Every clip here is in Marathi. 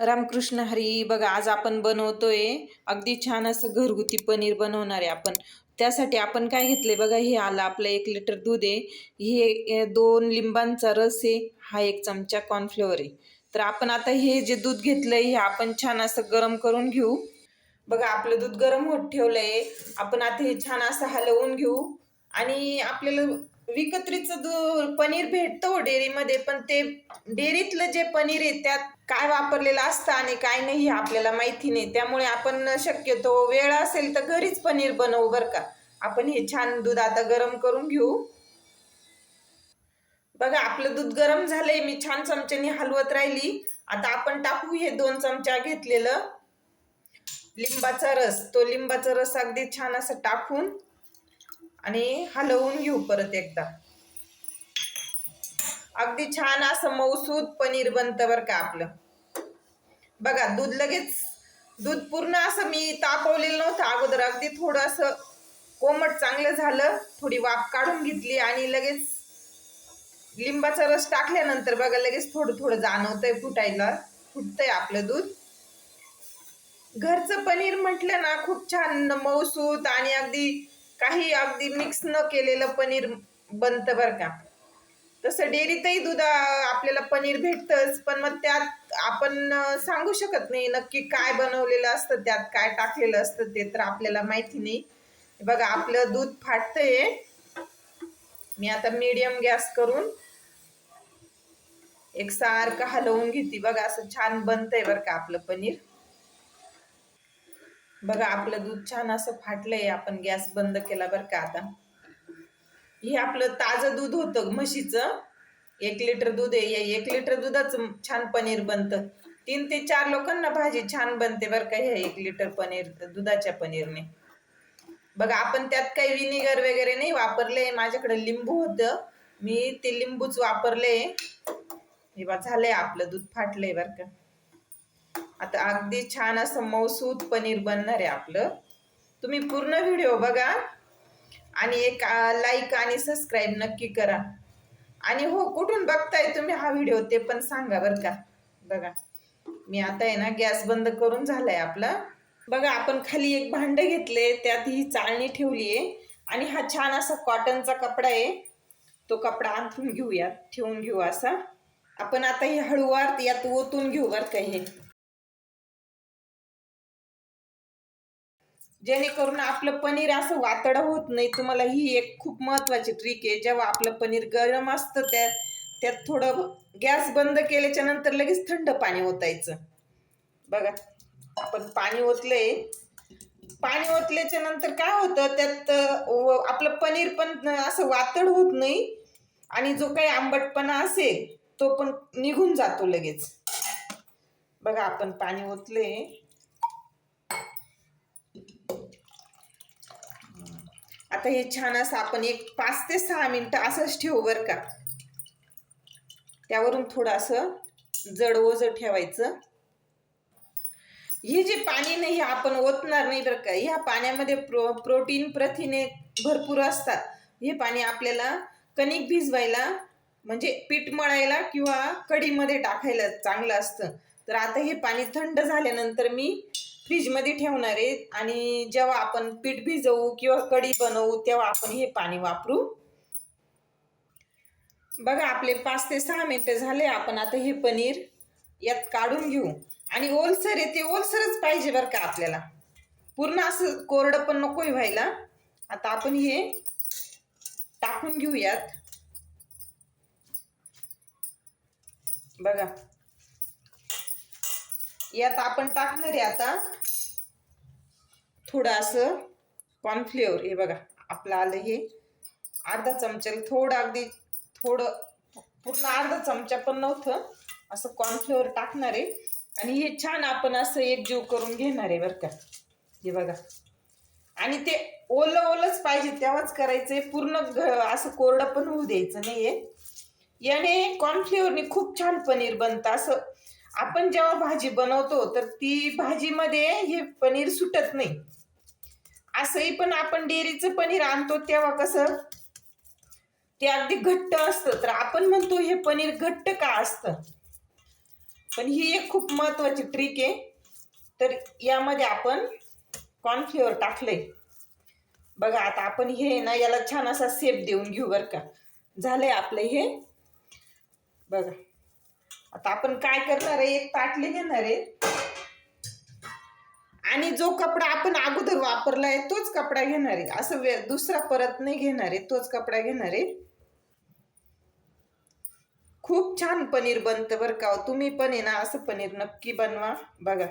रामकृष्ण हरी बघा आज आपण बनवतोय. अगदी छान असं घरगुती पनीर बनवणार आहे आपण. त्यासाठी आपण काय घेतले बघा हे आलं आपलं एक लिटर दूध आहे. हे दोन लिंबांचा रस आहे हा एक चमचा कॉर्नफ्लोअर आहे. तर आपण आता हे जे दूध घेतलंय हे आपण छान असं गरम करून घेऊ. बघा आपलं दूध गरम होत ठेवलंय. आपण आता हे छान असं हलवून घेऊ. आणि आपल्याला विकत्रीचं दूध पनीर भेटतो हो डेअरीमध्ये पण ते डेअरीतलं जे पनीर आहे त्यात काय वापरलेलं असतं आणि काय नाही हे आपल्याला माहिती नाही. त्यामुळे आपण शक्यतो वेळ असेल तर घरीच पनीर बनवू बरं का. आपण हे छान दूध आता गरम करून घेऊ. बघा आपलं दूध गरम झालंय मी छान चमच्याने हलवत राहिली. आता आपण टाकू हे दोन चमचा घेतलेलं. लिंबाचा रस तो लिंबाचा रस अगदी छान असं टाकून आणि हलवून घेऊ परत एकदा. अगदी छान असं मऊसूद पनीर बनतं बरं का आपलं. बघा दूध लगेच दूध पूर्ण असं मी तापवलेलं नव्हतं. अगोदर अगदी थोडं असं कोमट चांगलं झालं. थोडी वाफ काढून घेतली आणि लगेच लिंबाचा रस टाकल्यानंतर बघा लगेच थोडं थोडं जाणवतंय फुटायला. फुटतंय आपलं दूध. घरचं पनीर म्हटलं ना खूप छान मऊसूत आणि अगदी काही अगदी मिक्स न केलेलं पनीर बनतं बरं का. तसं डेअरीतही दूध आपल्याला पनीर भेटतंच पण मग त्यात आपण सांगू शकत नाही नक्की काय बनवलेलं असतं त्यात काय टाकलेलं असतं ते तर आपल्याला माहिती नाही. बघा आपलं दूध फाटतंय. मी आता मीडियम गॅस करून एक सारखं हलवून घेते. बघा असं छान बनतंय बरं का आपलं पनीर. बघा आपलं दूध छान असं फाटलंय आपण गॅस बंद केला बरं का आता. हे आपलं ताजं दूध होतं म्हशीचं. एक लिटर दूध आहे या एक लिटर दुधाच छान पनीर बनतं. तीन ते चार लोकांना भाजी छान बनते बरं का ह्या एक लिटर पनीर दुधाच्या पनीरने. बघा आपण त्यात काही विनेगर वगैरे नाही वापरले माझ्याकडे लिंबू होतं. मी ते लिंबूच वापरले हे बा झालंय आपलं दूध फाटलंय बरं का. आता अगदी छान असं मौसूद पनीर बनणार आहे आपलं. तुम्ही पूर्ण व्हिडिओ बघा आणि एक लाईक आणि सबस्क्राईब नक्की करा. आणि हो कुठून बघताय तुम्ही हा व्हिडिओ ते पण सांगा बरं का. बघा मी आता आहे ना गॅस बंद करून झालाय आपला. बघा आपण खाली एक भांडं घेतले त्यात ही चाळणी ठेवली आहे. आणि हा छान असा कॉटनचा कपडा आहे. तो कपडा अंथरून घेऊयात ठेवून घेऊ असा. आपण आता हे हळूवार यात ओतून घेऊ बरं का हे. जेणेकरून आपलं पनीर असं वातड होत नाही. तुम्हाला ही एक खूप महत्वाची ट्रिक आहे. जेव्हा आपलं पनीर गरम असतं त्या त्यात थोडं गॅस बंद केल्याच्यानंतर लगेच थंड पाणी ओतायचं. बघा आपण पाणी ओतलंय. पाणी ओतल्याच्या नंतर काय होतं? त्यात आपलं पनीर पण असं वातड होत नाही आणि जो काही आंबटपणा असेल तो पण निघून जातो लगेच. बघा आपण पाणी ओतले आता हे छान असं आपण एक पाच ते सहा मिनटं असंच ठेवू बरं का. त्यावरून थोडंसं जड ओझ ठेवायचं. हे जे पाणी नाही हे आपण ओतणार नाही बरं का. ह्या पाण्यामध्ये प्रो प्रोटीन प्रथिने भरपूर असतात. हे पाणी आपल्याला कणिक भिजवायला म्हणजे पीठ मळायला किंवा कढीमध्ये टाकायला चांगलं असतं. तर आता हे पाणी थंड झाल्यानंतर मी फ्रीजमध्ये ठेवणार आहे आणि जेव्हा आपण पीठ भिजवू किंवा कढी बनवू तेव्हा आपण हे पाणी वापरू. बघा आपले पाच ते सहा मिनटं झाले आपण आता हे पनीर यात काढून घेऊ. आणि ओलसर आहे ते ओलसरच पाहिजे बरं का आपल्याला. पूर्ण असं कोरडं पण नकोय व्हायला. आता आपण हे टाकून घेऊ यात बघा यात आपण टाकणार आहे आता थोडं असं कॉर्नफ्लेवर हे बघा आपलं आलं हे. अर्धा चमच्याला थोडं अगदी थोडं पूर्ण अर्धा चमचा पण नव्हतं. असं कॉर्नफ्लोअर टाकणार आहे. आणि हे छान आपण असं एकजीव करून घेणार आहे बरं का. हे बघा. आणि ते ओलं ओलंच पाहिजे तेव्हाच करायचंय. पूर्ण घ असं कोरडं पण होऊ द्यायचं नाहीये. याने कॉर्नफ्लेवरने खूप छान पनीर बनतं. असं आपण जेव्हा भाजी बनवतो तर ती भाजीमध्ये हे पनीर सुटत नाही. असंही पण आपण डेअरीचं पनीर आणतो तेव्हा कसं? ते अगदी घट्ट असतं. तर आपण म्हणतो हे पनीर घट्ट का असतं? पण ही एक खूप महत्वाची ट्रिक आहे. तर यामध्ये आपण कॉर्नफ्लोअर टाकलंय. बघा आता आपण हे ना याला छान असा सेप देऊन घेऊ बरं का. झालंय आपलं हे. बघा. आता आपण काय करणार आहे? एक ताटली घेणार आहे. आणि जो कपडा आपण अगोदर वापरला आहे तोच कपडा घेणार आहे. असं दुसरा परत नाही घेणार आहे तोच कपडा घेणार आहे. खूप छान पनीर बनतं बरं का हो. तुम्ही पण आहे ना असं पनीर नक्की बनवा. बघा.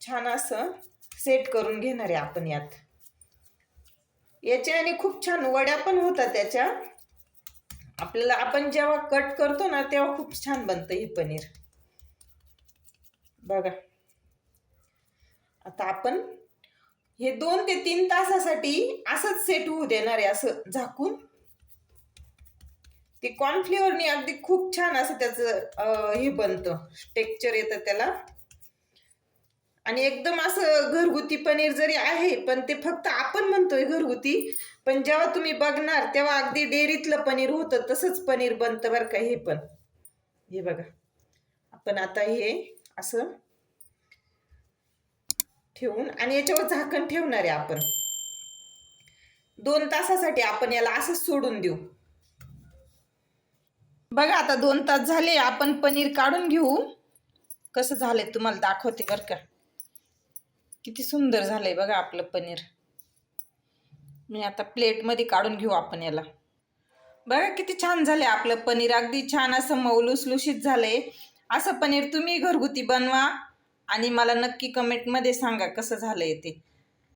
छान असं सेट करून घेणार आहे आपण यात. याच्या आणि खूप छान वड्या पण होतात त्याच्या. आपल्याला आपण जेव्हा कट करतो ना तेव्हा खूप छान बनतं हे पनीर. बघा. आता आपण हे दोन ते तीन तासासाठी असंच सेट होऊ देणार आहे असं झाकून. ते कॉर्नफ्लेवरने अगदी खूप छान असं त्याचं हे बनतं. टेक्चर येतं त्याला. आणि एकदम असं घरगुती पनीर जरी आहे पण ते फक्त आपण म्हणतोय घरगुती. पण जेव्हा तुम्ही बघणार तेव्हा अगदी डेअरीतलं पनीर होतं तसंच पनीर बनतं बरं का हे पण. हे बघा. आपण आता हे असं ठेवून आणि याच्यावर झाकण ठेवणार आहे आपण. दोन तासासाठी आपण याला असंच सोडून देऊ. बघा आता दोन तास झाले आपण पनीर काढून घेऊ. कसं झालंय तुम्हाला दाखवते बरं का. किती सुंदर झालंय बघा आपलं पनीर. मी आता प्लेटमध्ये काढून घेऊ आपण याला. बघा किती छान झालंय आपलं पनीर. अगदी छान असं मौलुसलुशीत झालंय. असं पनीर तुम्ही घरगुती बनवा आणि मला नक्की कमेंटमध्ये सांगा कसं झालंय ते.